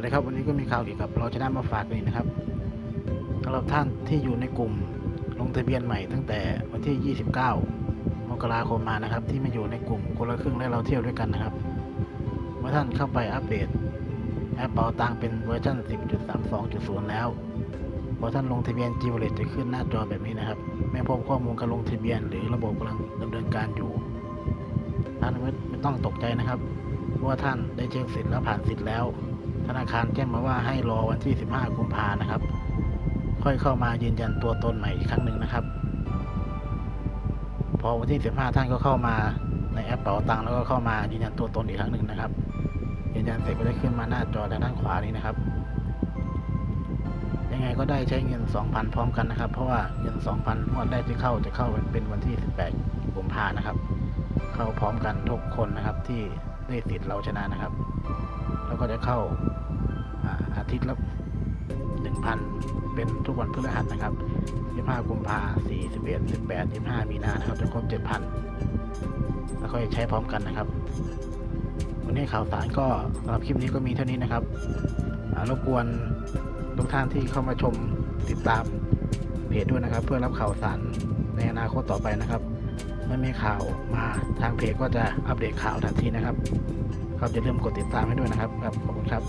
วัสดีครับวันนี้ก็มีข่าวเกี่ยวกับเราชนะมาฝากกันอีกนะครับสำหรับท่านที่อยู่ในกลุ่มลงทะเบียนใหม่ตั้งแต่วันที่ 29 มกราคมมานะครับ ที่มาอยู่ในกลุ่มคนละครึ่งและเราเที่ยวด้วยกันนะครับ เมื่อท่านเข้าไปอัปเดตแอปเป๋าตังเป็นเวอร์ชัน10.32.0 แล้วพอท่านลงทะเบียน g w a l l e t จะขึ้นหน้าจอแบบนี้นะครับไม่พบข้อมูลการลงทะเบียนหรือระบบกำลังดำเนินการอยู่ท่านไม่ต้องตกใจนะครับเพราะว่าท่านได้เช็คสิทธิ์แล้วผ่านสิทธิ์แล้ว ธนาคารแจ้งมาว่าให้รอวันที่ 15 กุมภานะครับ ค่อยเข้ามายืนยันตัวตนใหม่อีกครั้งหนึ่งนะครับ พอวันที่ 15 ท่านก็เข้ามาในแอปเป๋าตังค์แล้วก็เข้ามายืนยันตัวตนอีกครั้งหนึ่งนะครับ ยืนยันเสร็จก็ได้ขึ้นมาหน้าจอทางด้านขวานี้นะครับ ยังไงก็ได้ใช้เงิน 2,000 พร้อมกันนะครับ เพราะว่าเงิน 2,000งวดแรกที่เข้าจะเข้าเป็นวันที่ 18 กุมภานะครับ เข้าพร้อมกันทุกคนนะครับที่ได้สิทธิ์เราชนะนะครับ ก็จะเข้าอาทิตย์ละ1,000เป็นทุกวันพฤหัสนะครับ25กุมภา41 18 25มีนานะครับจะครบ7,000แล้วค่อยใช้พร้อมกันนะครับ วันนี้ข่าวสารก็สำหรับคลิปนี้ก็มีเท่านี้นะครับรบกวนทุกท่านที่เข้ามาชมติดตามเพจด้วยนะครับ เพื่อรับข่าวสารในอนาคตต่อไปนะครับเมื่อมีข่าวมาทางเพจก็จะอัปเดตข่าวทันทีนะครับ ครับอย่าลืมกดติดตามให้ด้วยนะครับครับขอบคุณครับ